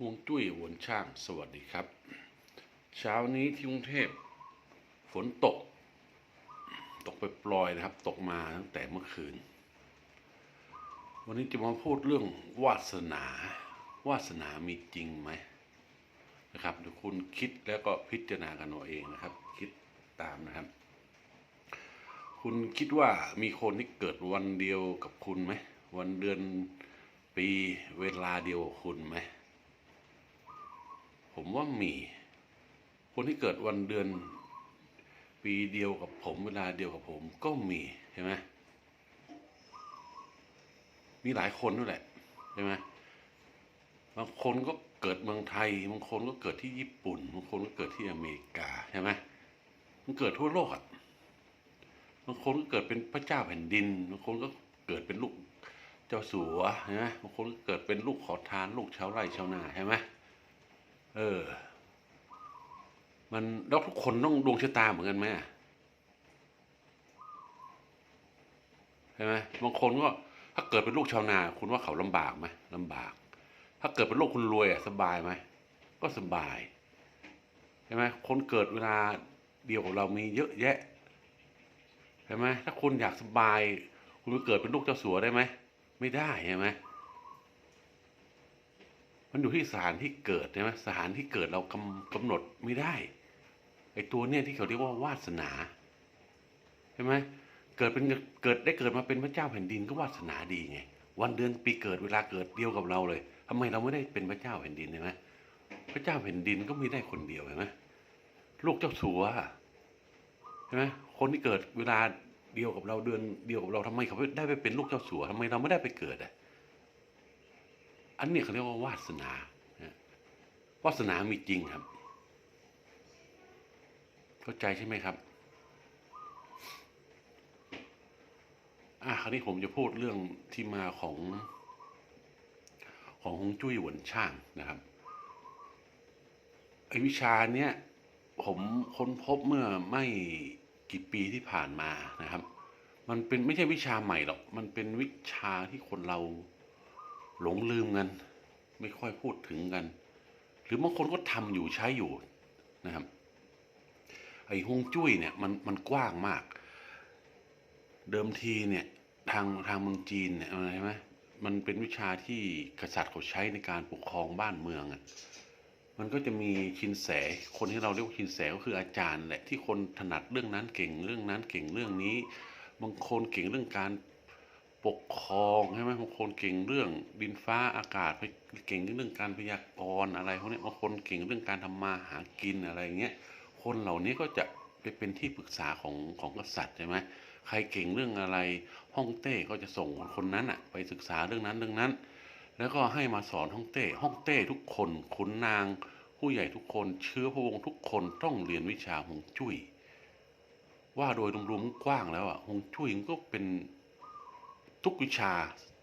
ฮวงจุ้ยวนช่าง สวัสดีครับ เช้านี้ที่กรุงเทพฝนตก ตกไปปลอยนะครับ ตกมาตั้งแต่เมื่อคืน วันนี้จะมาพูดเรื่องวาสนา วาสนามีจริงไหมนะครับเดี๋ยวคุณคิดแล้วก็พิจารณากันเอาเองนะครับ คิดตามนะครับ คุณคิดว่ามีคนที่เกิดวันเดียวกับคุณไหม วันเดือนปีเวลาเดียวกับคุณไหม ผมว่ามี คนที่เกิดวันเดือน ปีเดียวกับผมเวลาเดียวกับผมก็มีใช่ไหมมีหลายคนด้วยแหละใช่ไหมบางคนก็เกิดเมืองไทยบางคนก็เกิดที่ญี่ปุ่นบางคนก็เกิดที่อเมริกาใช่ไหมมันเกิดทั่วโลกอะบางคนก็เกิดเป็นพระเจ้าแผ่นดินบางคนก็เกิดเป็นลูกเจ้าสัวใช่ไหมบางคนก็เกิดเป็นลูกขอทาน ลูกชาวไร่ชาวนาใช่ไหม เออ มันแล้วทุกคนต้องดวงชะตาเหมือนกันไหมใช่ไหมบางคนก็ ถ้าเกิดเป็นลูกชาวนา คุณว่าเขาลำบากไหมลำบาก ถ้าเกิดเป็นลูกคุณรวยอะสบายไหมก็สบายใช่ไหมคนเกิดเวลาเดียวกับเรามีเยอะแยะใช่ไหมถ้าคุณอยากสบาย คุณไปเกิดเป็นลูกเจ้าสัวได้ไหมไม่ได้ใช่ไหม มันอยู่ที่สถานที่เกิดใช่ไหมสถานที่เกิดเรากำกำหนดไม่ได้ไอ้ตัวเนี่ยที่เขาเรียกว่าวาสนาใช่ไหมเกิดเป็นเกิดได้เกิดมาเป็นพระเจ้าแผ่นดินก็วาสนาดีไง วันเดือนปีเกิดเวลาเกิดเดียวกับเราเลยทำไมเราไม่ได้เป็นพระเจ้าแผ่นดินใช่ไหมพระเจ้าแผ่นดินก็มีได้คนเดียวเห็นไหมลูกเจ้าสัวใช่ไหมคนที่เกิดเวลาเดียวกับเราเดือนเดียวกับเราทำไมเขาได้ไปเป็นลูกเจ้าสัวทำไมเราไม่ได้ไปเกิดอะ อันนี้เขาเรียกว่าวาสนาวาสนามีจริงครับ เข้าใจใช่ไหมครับ อะคราวนี้ผมจะพูดเรื่องที่มาของของฮงจุ้ยหวนช่างนะครับไอวิชาเนี้ยผมค้นพบเมื่อไม่กี่ปีที่ผ่านมานะครับ มันเป็นไม่ใช่วิชาใหม่หรอก มันเป็นวิชาที่คนเรา หลงลืมกัน ไม่ค่อยพูดถึงกัน หรือบางคนก็ทำอยู่ใช้อยู่นะครับ ไอ้ฮวงจุ้ยเนี่ยมันมันกว้างมาก เดิมทีเนี่ยทางทางเมืองจีนเนี่ยอะไรไหมมันเป็นวิชาที่กษัตริย์เขาใช้ในการปกครองบ้านเมืองอะมันก็จะมีชินแส คนที่เราเรียกว่าชินแสก็คืออาจารย์แหละที่คนถนัดเรื่องนั้นเก่งเรื่องนั้นเก่งเรื่องนี้ บางคนเก่งเรื่องการ ปกครองใช่ไหมบางคนเก่งเรื่องดินฟ้าอากาศเก่งเรื่องการพยากรณ์อะไรพวกนี้บางคนเก่งเรื่องการทำมาหากินอะไรอย่างเงี้ยคนเหล่านี้ก็จะไปเป็นที่ปรึกษาของของกษัตริย์ใช่ไหมใครเก่งเรื่องอะไรฮ่องเต้ก็จะส่งคนนั้นอะไปศึกษาเรื่องนั้นเรื่องนั้น แล้วก็ให้มาสอนฮ่องเต้ฮ่องเต้ทุกคนขุนนาง ผู้ใหญ่ทุกคนเชื้อพระวงศ์ทุกคนต้องเรียนวิชาฮงจุ้ยว่าโดยรวมๆกว้างแล้วอะฮงจุ้ยก็เป็น ทุกวิชา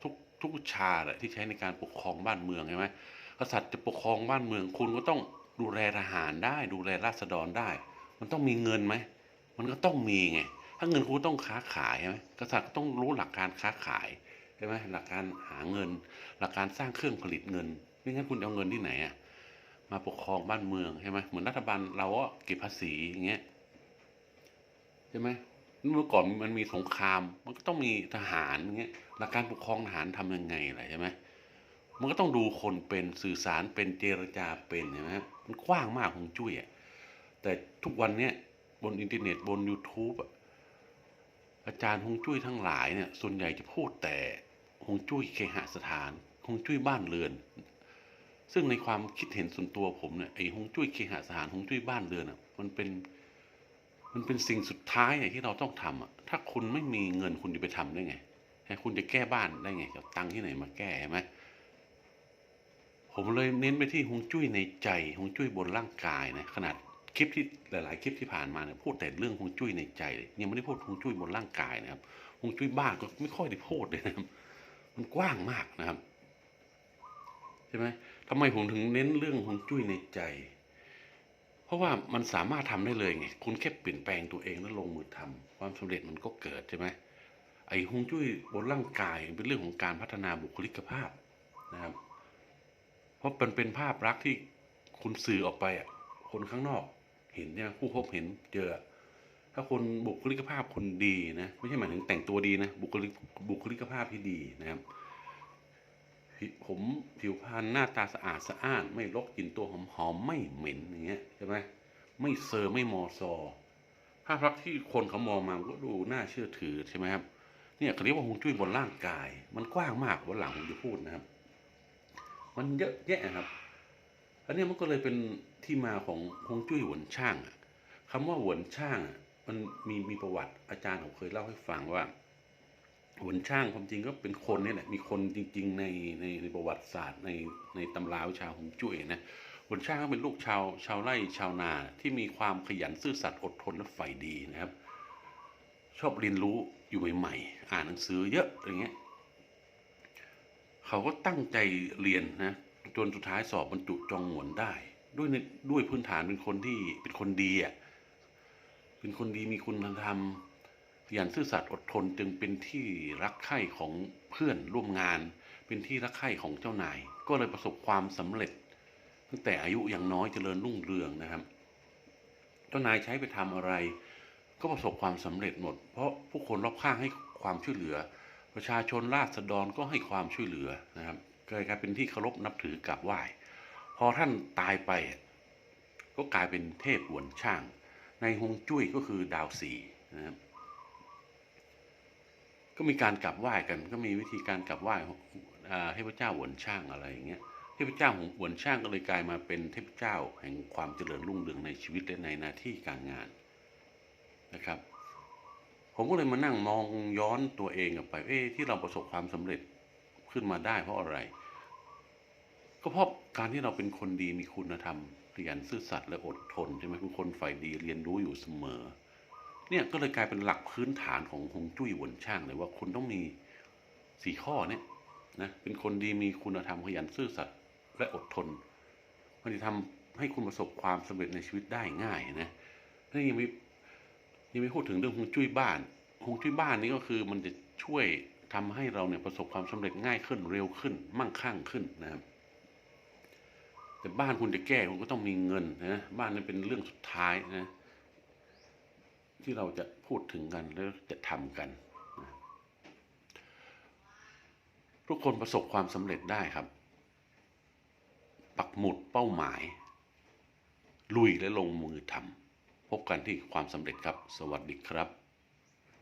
ทุกทุกวิชาแหละที่ใช้ในการปกครองบ้านเมืองใช่ไหมกษัตริย์จะปกครองบ้านเมือง คุณก็ต้องดูแลทหารได้ ดูแลราษฎรได้ มันต้องมีเงินไหมมันก็ต้องมีไงถ้าเงินคุณต้องค้าขายใช่ไหมกษัตริย์ต้องรู้หลักการค้าขายใช่ไหมหลักการหาเงิน หลักการสร้างเครื่องผลิตเงินไม่งั้นคุณจะเอาเงินที่ไหนอะมาปกครองบ้านเมืองใช่ไหมเหมือนรัฐบาลเราก็เก็บภาษีอย่างเงี้ยใช่ไหม เมื่อก่อนมันมีสงคราม มันก็ต้องมีทหารย่างเงี้ยหลักการปกครองทหารทำยังไงล่ะใช่ไหมมันก็ต้องดูคนเป็นสื่อสารเป็นเจรจาเป็นใช่ไหมมันกว้างมากฮวงจุ้ยอะแต่ทุกวันเนี้ยบนอินเทอร์เน็ตบน YouTube อะอาจารย์ฮงจุ้ยทั้งหลายเนี่ยส่วนใหญ่จะพูดแต่ฮงจุ้ยเคหสถานฮงจุ้ยบ้านเรือน ซึ่งในความคิดเห็นส่วนตัวผมเนี่ยไอ้ฮงจุ้ยเคหสถานฮงจุ้ยบ้านเรือนอะมันเป็น มันเป็นสิ่งสุดท้ายที่เราต้องทำอะ ถ้าคุณไม่มีเงินคุณจะไปทำได้ไงให้คุณจะแก้บ้านได้ไงจะตังค์ที่ไหนมาแก้ใช่ไหมผมเลยเน้นไปที่ฮวงจุ้ยในใจฮวงจุ้ยบนร่างกายนะขนาดคลิปที่หลาย ๆ คลิปที่ผ่านมาเนี่ยพูดแต่เรื่องฮวงจุ้ยในใจเลยยังไม่ได้พูดฮวงจุ้ยบนร่างกายนะครับฮวงจุ้ยบ้านก็ไม่ค่อยได้พูดเลยนะครับมันกว้างมากนะครับใช่ไหมทำไมผมถึงเน้นเรื่องฮวงจุ้ยในใจ ราะว่ามันสามารถทำได้เลยไงคุณแค่เปลี่ยนแปลงตัวเองแล้วลงมือทำความสำเร็จมันก็เกิดใช่ไหมไอ้ฮวงจุ้ยบนร่างกายเป็นเรื่องของการพัฒนาบุคลิกภาพนะครับ เพราะมันเป็นภาพลักษณ์ที่คุณสื่อออกไปอะคนข้างนอกเห็นเนี่ยผู้พบเห็นเจอถ้าคนบุคลิกภาพคนดีนะไม่ใช่หมายถึงแต่งตัวดีนะบุคลิกบุคลิกภาพที่ดีนะครับ ผิวผมผิวพรรณหน้าตาสะอาดสะอ้าน ไม่รกกลิ่นตัวหอมหอมไม่เหม็นอย่างเงี้ยใช่ไหมไม่เซอร์ไม่มอซอภาพลักษณ์ที่คนเขามองมามันก็ดูน่าเชื่อถือใช่ไหมครับเนี่ยเขาเรียกว่าฮวงจุ้ยบนร่างกาย มันกว้างมากวันหลังผมจะพูดนะครับ มันเยอะแยะครับอันเนี้ยมันก็เลยเป็นที่มาของฮวงจุ้ยหวนช่างอะคำว่าหวนช่างมันมีมีประวัติอาจารย์ผมเคยเล่าให้ฟังว่า หวนช่างความจริงก็เป็นคนนี่แหละมีคนจริง ๆ ในในในประวัติศาสตร์ในในตำราวิชาฮวงจุ้ยนะหวนช่างก็เป็นลูกชาวชาวไร่ชาวนาที่มีความขยันซื่อสัตย์อดทนและใฝ่ดีนะครับ ชอบเรียนรู้อยู่ใหม่ๆอ่านหนังสือเยอะอย่างเงี้ยเขาก็ตั้งใจเรียนนะจนสุดท้ายสอบบรรจุจองหวนได้ ด้วยด้วยพื้นฐานเป็นคนที่เป็นคนดีอะเป็นคนดีมีคุณธรรม ยันซื่อสัตย์อดทนจึงเป็นที่รักใคร่ของเพื่อนร่วมงาน เป็นที่รักใคร่ของเจ้านาย ก็เลยประสบความสำเร็จ ตั้งแต่อายุยังน้อยเจริญรุ่งเรืองนะครับ เจ้านายใช้ไปทำอะไร ก็ประสบความสำเร็จหมด เพราะผู้คนรอบข้างให้ความช่วยเหลือ ประชาชนราษฎรก็ให้ความช่วยเหลือนะครับเกิดกลายเป็นที่เคารพนับถือกราบไหว้พอท่านตายไป ก็กลายเป็นเทพหวนช่าง ในฮวงจุ้ยก็คือดาวสีนะครับ ก็มีการกราบไหว้กัน ก็มีวิธีการกราบไหว้เทพเจ้าหวนช่างอะไรอย่างเงี้ยเทพเจ้าของหวนช่างก็เลยกลายมาเป็นเทพเจ้าแห่งความเจริญรุ่งเรืองในชีวิตและในหน้าที่การงานนะครับ ผมก็เลยมานั่งมองย้อนตัวเองกลับไป เอ๊ะที่เราประสบความสำเร็จขึ้นมาได้เพราะอะไร ก็เพราะการที่เราเป็นคนดีมีคุณธรรมขยันซื่อสัตย์และอดทนใช่ไหมเป็นคนฝ่ายดีเรียนรู้อยู่เสมอ เนี่ยก็เลยกลายเป็นหลักพื้นฐานของฮงจุ้ยวนช่างเลยว่าคุณต้องมีสี่ข้อเนี่ยนะเป็นคนดีมีคุณธรรมขยันซื่อสัตย์และอดทนมันจะทำให้คุณประสบความสำเร็จในชีวิตได้ง่ายนะนี่ยังไม่ยังไม่พูดถึงเรื่องฮงจุ้ยบ้านฮงจุ้ยบ้านนี่ก็คือมันจะช่วยทำให้เราเนี่ยประสบความสำเร็จง่ายขึ้นเร็วขึ้น มั่งคั่งขึ้นนะครับแต่บ้านคุณจะแก้คุณก็ต้องมีเงินนะบ้านนี่เป็นเรื่องสุดท้ายนะ ที่เราจะพูดถึงกันแล้วจะทำกัน ทุกคนประสบความสำเร็จได้ครับ ปักหมุดเป้าหมาย ลุยและลงมือทำพบกันที่ความสำเร็จครับ สวัสดีครับ